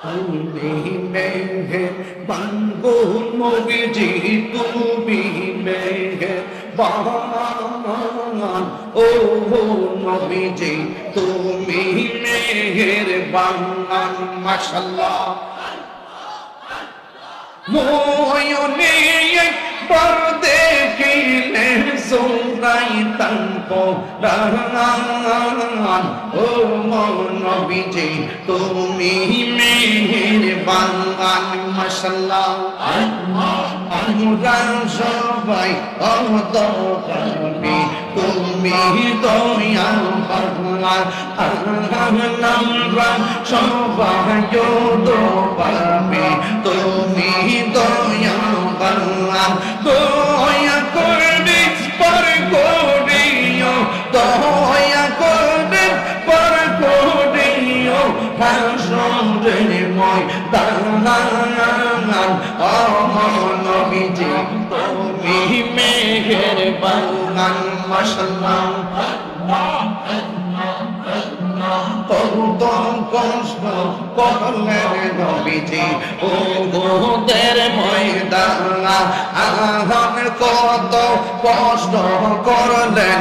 তুমি মেঘে বাঙ্গো নবীজি তুমি মেঘে বান ও নবীজি তুমি মেঘের বাঙ্গান মাশাল্লাহ। মোয়নে একবার দেখিলে tanpo rahman ও নবীজি তুমি মেহেরবান মাশাআল্লাহ আমরা সবাই অবদ করবে তুমি দয়াল ভগবান সবাই মাশাল্লাহ কত কষ্ট করলেন নবীজি ও গোদের ময়দান আহন কত কষ্ট করলেন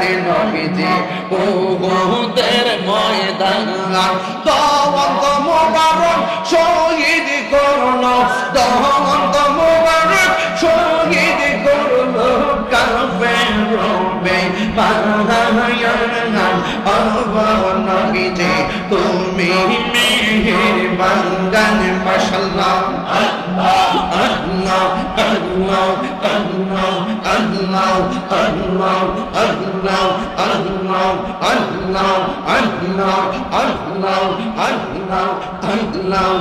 নবীজি তুমি মেহের বাঙ্গান মাশাল্লাহ আল্লাহ আল্লাহ আল্লাহ আল্লাহ আল্লাহ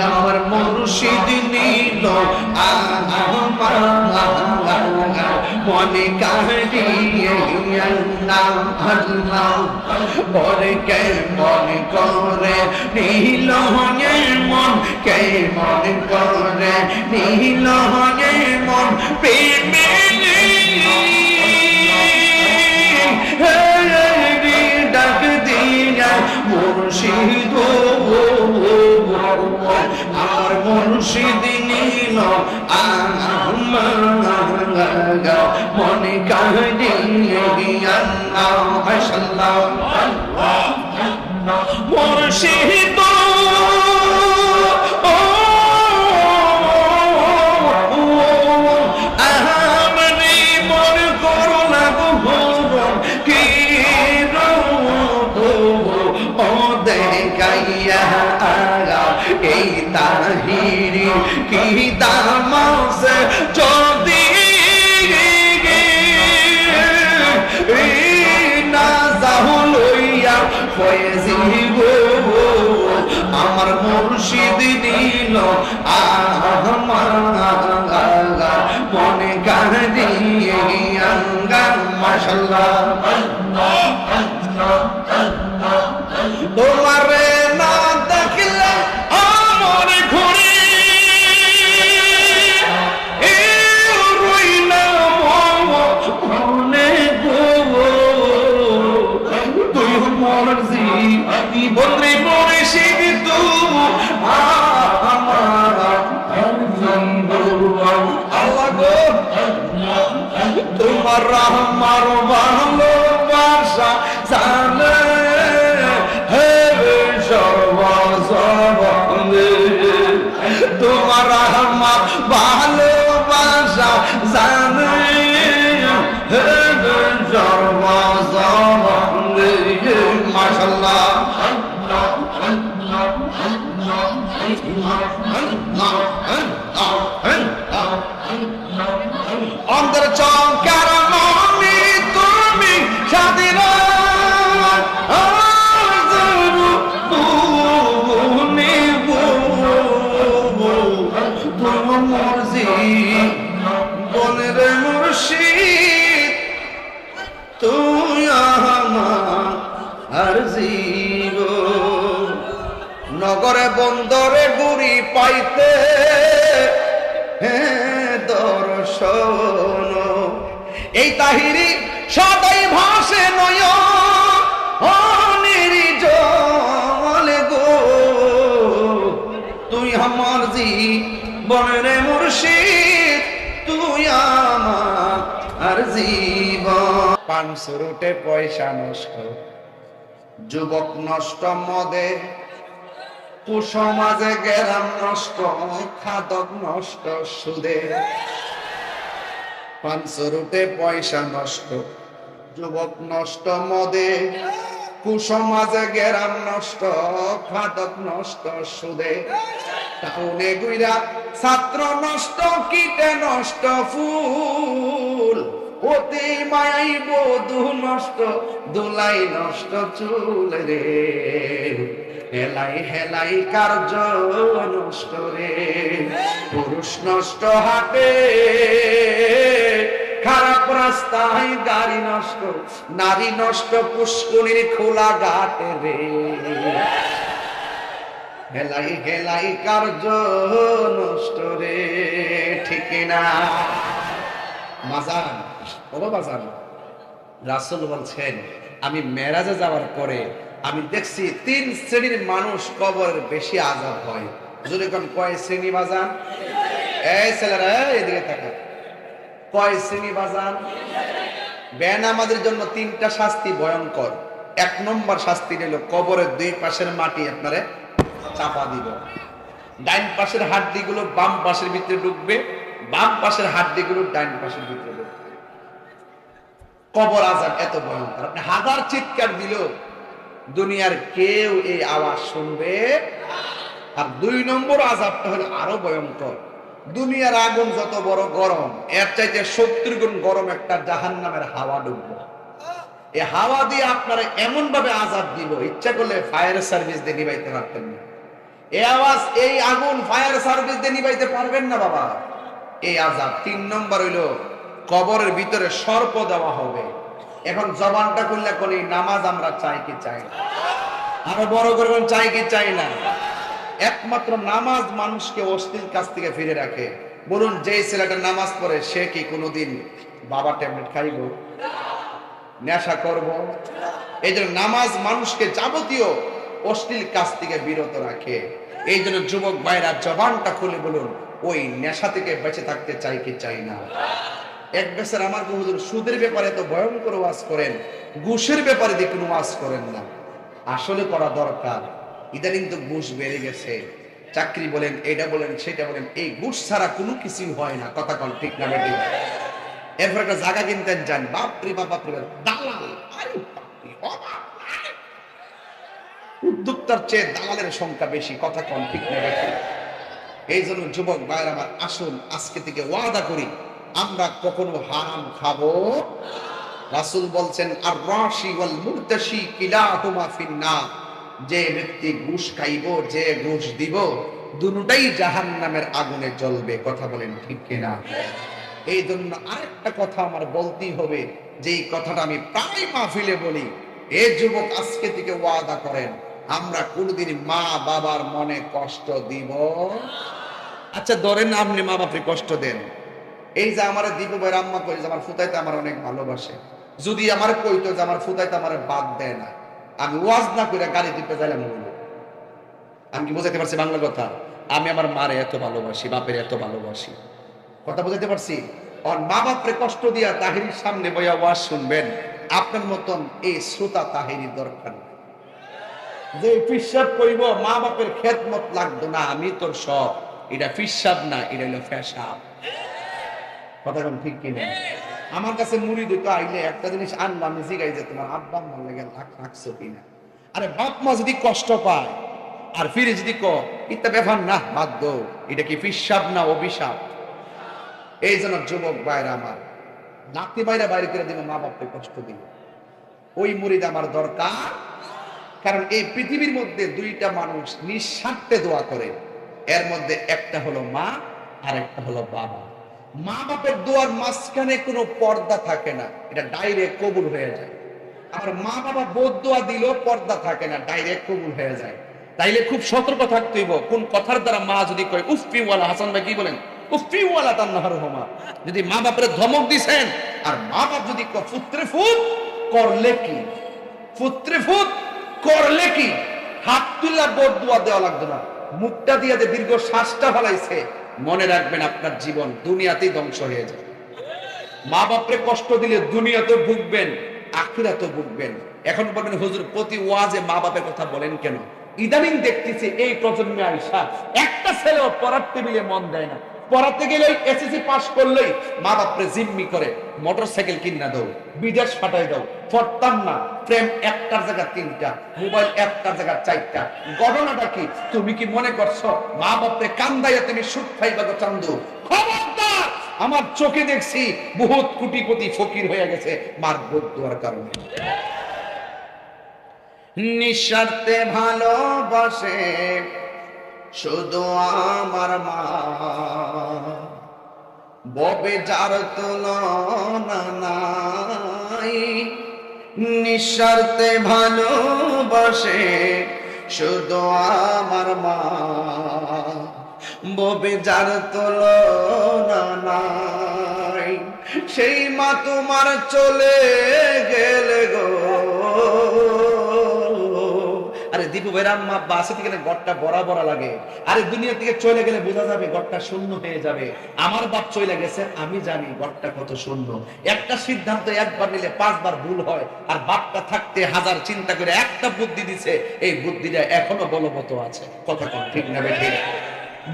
আমার আমার মনে কাহিয়ে কে মনে করে নীল মন, কে মনে করে নীল মন, প্রেমে ডাক দিয়া মুর্শিদ আমার মুর্শিদ নীল মনে গাও মনে কাহিনী জ্ঞান গাও হাসল দাও মুর্শিদ এই তাহিরি কি দামাস চল আমার মুর্শিদ নীল আমার মনে গান দিয়ে মাশাল্লাহ। তোমার রহমার ভালো বাসা জানে হে সর্ব সর্বনে তোমার রহমার ভালো বাসা জানে হে সর্ব সর্বনে মাশাল্লাহ অন্তর চঙ্কার মমি তুমি স্বাধীন বনের মুর্শিদ তুই নগরে বন্দরে গুড়ি পাইতে। দর্শন, এই তাহিরি সদাই ভাসে নয় গো। আমার জীবনের মুর্শিদ, তুই আমার আর জীবন। পাঁচশো রুটে পয়সা নষ্ট, যুবক নষ্ট মদে কুসমাজে গেরাম নষ্ট খাদক নষ্ট, সুদে। পয়সা নষ্ট, যুবক নষ্ট মদে। কুসমাজে গেরাম নষ্ট খাদক নষ্ট, সুদে। টাউনে গুইরা ছাত্র নষ্ট, কীটে নষ্ট, ফুল। অতি মায়াই বধু নষ্ট, দুলাই নষ্ট চুল রে। হেলাই হেলাই কার্য নষ্ট রে? পুরুষ নষ্ট হাটে, খারাপ রাস্তায় গাড়ি নষ্ট, নারী নষ্ট পুষ্কুনির খোলা ঘাটে রে। হেলাই হেলাই কার্য নষ্ট রে? ঠিক না মাজান, ও বাজান রাসুল বলছেন, আমি মেরাজে যাওয়ার পরে আমি দেখছি তিন শ্রেণির মানুষ কবরের বেশি আজাব হয়। যদি কোন, কয় শ্রেণি বাজান? এই ছেলেরা এদিকে তাকা কয় শ্রেণি বাজান? ব্যান আমাদের জন্য তিনটা শাস্তি ভয়ঙ্কর। এক নম্বর শাস্তি নিল কবরের দুই পাশের মাটি আপনারে চাপা দিব। ডাইন পাশের হাড্ডিগুলো বাম পাশের ভিতরে ঢুকবে, বাম পাশের হাড্ডিগুলো ডাইন পাশের ভিতরে ঢুকবে। কবর আজাব এত ভয়ঙ্কর। আপনি হাজার চিৎকার দিল দুনিয়ার কেউ এই আওয়াজ শুনবে? আর দুই নম্বর আজাবটা হলো আরও ভয়ঙ্কর। দুনিয়ার আগুন যত বড় গরম, এর চাইতে সত্তর গুণ গরম একটা জাহান নামের হাওয়া ডুববো। এই হাওয়া দিয়ে আপনারা এমন ভাবে আজাব দিব, ইচ্ছা করলে ফায়ার সার্ভিস দিয়ে নিবাইতে পারতেন না। এই আওয়াজ, এই আগুন ফায়ার সার্ভিস দিয়ে নিবাইতে পারবেন না বাবা। এই আজাব তিন নম্বর হইল কবরের ভিতরে সর্প দেওয়া হবে। এখন জবানটা করলে কোন নামাজ আমরা চাই কি চাই না? আরও বড় করে চাই কি চাই না? একমাত্র নামাজ মানুষকে অশ্লীল কাছ থেকে ফিরে রাখে। বলুন যে ছেলেটা নামাজ পড়ে, সে কি কোনোদিন বাবা ট্যাবলেট খাইব নেশা করব? এই জন্য নামাজ মানুষকে যাবতীয় অশ্লীল কাজ থেকে বিরত রাখে। এই জন্য যুবক ভাইরা জবানটা খুলে বলুন, ওই নেশা থেকে বেঁচে থাকতে চাই কি চাই না? এক বেসের আমার হুজুর সুদের ব্যাপারে তো ভয়ঙ্কর ওয়াজ করেন ঘুষের ব্যাপারে দিয়ে কোনো ওয়াজ করেন না। আসলে করা দরকার। ইদানিং তো ঘুষ বেড়ে গেছে। চাকরি বলেন এটা বলেন সেটা বলেন এই ঘুষ ছাড়া কোনো কিছুই হয় না। কথা কল ঠিক না বেটি এরপর একটা জায়গা কিনতেন যান। বাপরে বাপ বাপরে বাপ, দালাল। উদ্যোক্তার চেয়ে দালালের সংখ্যা বেশি। কথা কল ঠিক না এই জন্য যুবক ভাইয়ের আমার আসুন আজকে থেকে ওয়াদা করি। আমরা কখনো হারাম খাব? রাসূল বলছেন আর রাশি ওয়াল মুরতাশি কিলাহুমা ফিন্নার। যে ব্যক্তি ঘুষ খাইব, যে ঘুষ দিব, দুটাই জাহান্নামের আগুনে জ্বলবে। কথা বলেন ঠিক কিনা? এই জন্য আরেকটা কথা আমার বলতেই হবে যে এই কথাটা আমি প্রায় মাহফিলে বলি, এ যুবক, আজকে থেকে ওয়াদা করেন, আমরা কোনদিন মা বাবার মনে কষ্ট দিব? আচ্ছা ধরেন আপনি মা বাপরে কষ্ট দেন। এই যে আমার দীপ ভাই আম্মা কই যে আমার ফুতাইতে আমার অনেক ভালোবাসে। যদি আমার কইতো যে আমার ফুতাইতে আমার বাদ দেয় না, আমি ওয়াজ না করে গাড়ি দিতে বলব। আমি কি বোঝাতে পারছি বাংলা কথা? আমি আমার মারে এত ভালোবাসি, বাপের এত ভালোবাসি। কথা বোঝাতে পারছি? আর মা বাপরে কষ্ট দিয়া তাহিরির সামনে বইয়া ওয়াজ শুনবেন, আপনার মতন এই শ্রোতা তাহিরির দরকার যে পিসাব কইব, মা বাপের খেদমত লাগতো না, আমি তোর সব এটা পিসাব না, এটা হলো ফেসাব কথা ঠিক কিনা আমার কাছে মুড়ি দুটো আইলে একটা জিনিস আনলাম জিগাই যে তোমার আব্বা আমার লেগে রাখ রাখছো কিনা? আরে বাপ মা যদি কষ্ট পায়, আর ফিরে যদি ক ইত্যা ব্যাপার না বাধ্য এটা কি পিসাব না অভিশাপ? এই জন্য যুবক ভাইরা আমার, নাতি ভাইরা বাইরে করে দিল, মা বাপকে কষ্ট দিল। ওই মুড়িদ আমার দরকার, কারণ এই পৃথিবীর মধ্যে দুইটা মানুষ নিঃস্বার্থে দোয়া করে। এর মধ্যে একটা হলো মা আর একটা হলো বাবা। মা বাপের দোয়ার মাঝখানে কোনো পর্দা থাকে না, এটা ডাইরেক্ট কবুল হয়ে যায়। আমার মা বাবা বোধ দোয়া দিলেও পর্দা থাকে না ডাইরেক্ট কবুল হয়ে যায়। তাইলে খুব সতর্ক থাকতে হইব, কোন কথার দ্বারা মা যদি কয় উফিওয়ালা হাসান ভাই কি বলেন? তার যদি মা বাপের ধমক দিছেন, আর মা বাপ যদি পুত্রে ফুত, করলে কি? পুত্রে ফুত, করলে কি? হাত তুললা বোধ দোয়া দেওয়া লাগতো না। মুখটা দিয়ে দীর্ঘ শ্বাসটা ফলাইছে মনে রাখবেন আপনার জীবন দুনিয়াতেই ধ্বংস হয়ে যাবে। মা বাপরে কষ্ট দিলে দুনিয়াতে ভুগবেন আখিরাতে ভুগবেন। এখন বলবেন, হুজুর, প্রতি ওয়াজে মা বাপের কথা বলেন কেন? ইদানিং দেখতেছি এই প্রজন্মে আইসা একটা ছেলেও পড়ার টেবিলে মন দেয় না। পড়াতে গেলেই এসএসসি পাস করলেই মা বাপরে জিম্মি করে, মোটরসাইকেল কিনা দাও, বিদেশ ফাটাই দাও, পড়তাম না, প্রেম একটার জায়গা তিনটা, মোবাইল একটার জায়গা চারটা। ঘটনাটা কি? তুমি কি মনে করছ? মা বাপরে কান্দাইয়া তুমি সুখ পাইবা গো চান্দু। খবরদার! আমার চোখে দেখছি বহুত কোটিপতি ফকির হয়ে গেছে মার বোধ কারণে। নিঃস্বার্থে ভালোবাসে শুধু আমার মা। ববে যার নাই, নিঃস্বার্থে ভালোবাসে শুধু আমার মা। ববে যার নাই, সেই মা তোমার চলে গেলে। গড়টা লাগে। আরে দুনিয়া থেকে চলে গেলে বোঝা যাবে গড়টা শূন্য হয়ে যাবে। আমার বাপ চলে গেছে, আমি জানি গড়টা কত শূন্য। একটা সিদ্ধান্ত একবার নিলে পাঁচবার ভুল হয়, আর বাপটা থাকতে হাজার চিন্তা করে একটা বুদ্ধি দিছে, এই বুদ্ধিটা এখনও বলবত আছে। কথা কথা ঠিক না বেঠিক?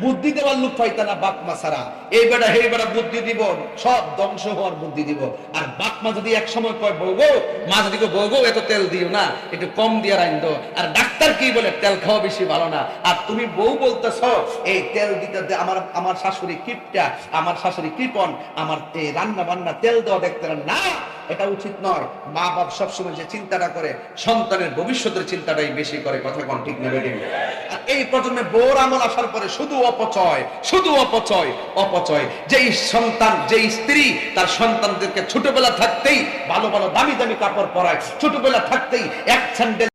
বুদ্ধি দেওয়ার লোক পাইতা না বাপমা ছাড়া। এই বেটা হে বেটা বুদ্ধি দিব, সব ধ্বংস হওয়ার বুদ্ধি দিব। আর বাপমা যদি এক সময় কয় বউগো মা যদি কয় বউগো এত তেল দিও না, একটু কম দিয়ে রাইন দো। আর ডাক্তার কি বলে, তেল খাওয়া বেশি ভালো না। আর তুমি বউ বলতেছ, এই তেল দিতে আমার আমার শাশুড়ি কিপটা, আমার শাশুড়ি কৃপন আমার এই রান্না বান্না তেল দেওয়া দেখতে না। এটা উচিত নয়। মা বাপ সবসময় যে চিন্তাটা করে, সন্তানের ভবিষ্যতের চিন্তাটাই বেশি করে, কথা কোন ঠিক নেবে এই প্রজন্মে বোর আমল আসার পরে শুধু অপচয় শুধু অপচয় অপচয়। যেই সন্তান, যেই স্ত্রী, তার সন্তানদেরকে ছোটবেলা থাকতেই ভালো ভালো, দামি দামি কাপড় পরায়, ছোটবেলা থাকতেই এক স্যান্ডেল